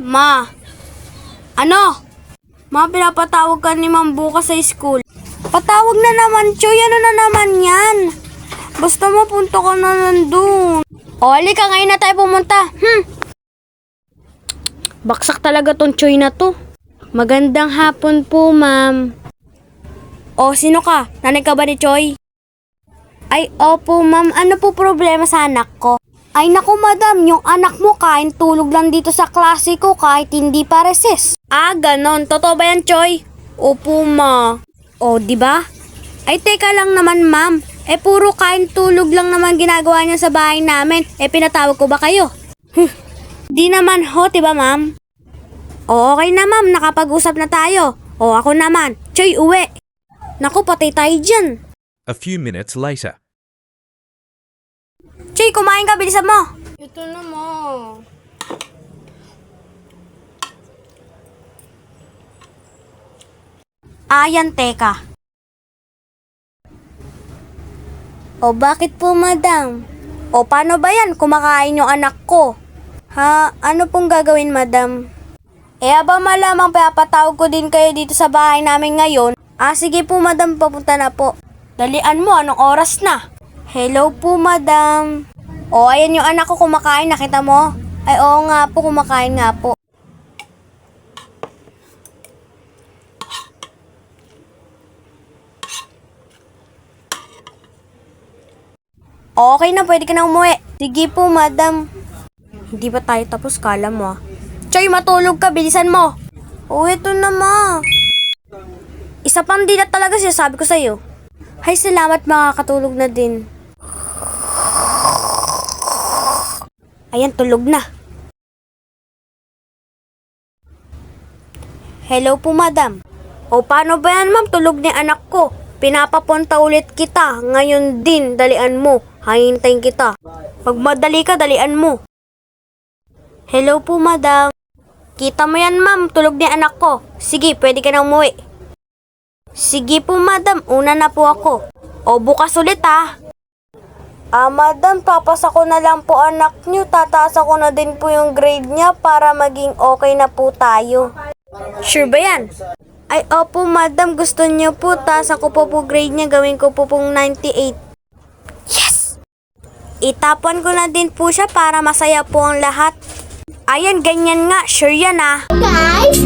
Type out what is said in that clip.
Ma. Ano? Ma, pinapatawag ka ni Ma'am bukas sa school. Patawag na naman, Choy. Ano na naman yan? Basta mapunta ka na nandun. O, halika. Ngayon na tayo pumunta. Hmm. Baksak talaga tong Choy na to. Magandang hapon po, ma'am. O, sino ka? Nanay ka ba ni Choy? Ay, opo, ma'am. Ano po problema sa anak ko? Ay, naku, madam. Yung anak mo kain tulog lang dito sa klase ko kahit hindi pa recess. Ah, ganon. Totoo ba yan, Choy? Opo, ma. O, di ba? Ay, teka lang naman, ma'am. Eh, puro kain tulog lang naman ginagawa niya sa bahay namin. Eh, pinatawag ko ba kayo? Huh. Di naman ho, di ba, ma'am? O, okay na, ma'am. Nakapag-usap na tayo. O, ako naman. Choy, uwi. Naku, patay tayo dyan. A few minutes later. Choy, kumain ka. Bilisan mo. Ito na, mo. Ayan, teka. O bakit po, madam? O paano ba yan? Kumakain yung anak ko. Ha? Ano pong gagawin, madam? Eh, aba malamang papatawag ko din kayo dito sa bahay namin ngayon. Ah, sige po, madam. Papunta na po. Dalian mo, anong oras na? Hello po, madam. O, ayan yung anak ko kumakain. Nakita mo? Ay, oo nga po, kumakain nga po. Okay na, pwede ka na umuwi. Sige po, madam. Hindi ba tayo tapos? Kala mo ah. Choy, matulog ka. Bilisan mo. Oh, eto na ma. Isa pang dilat talaga siya, sabi ko sa'yo. Hay, salamat makakatulog na din. Ayan, tulog na. Hello po, madam. O, paano ba yan, ma'am? Tulog ni anak ko. Pinapapunta ulit kita. Ngayon din, dalian mo. Hahintayin kita. Pag madali ka, dalian mo. Hello po, madam. Kita mo yan, ma'am. Tulog ni anak ko. Sige, pwede ka na umuwi. Sige po, madam. Una na po ako. O, bukas ulit, ha. Ah, madam, papasa ko na lang po anak niyo. Tataas ko na din po yung grade niya para maging okay na po tayo. Sure ba yan? Ay, opo, madam. Gusto niyo po. Taas ako po po grade niya. Gawin ko po pong 98. Yes! Itapon ko na din po siya para masaya po ang lahat. Ayan, ganyan nga. Sure yan ah. Guys,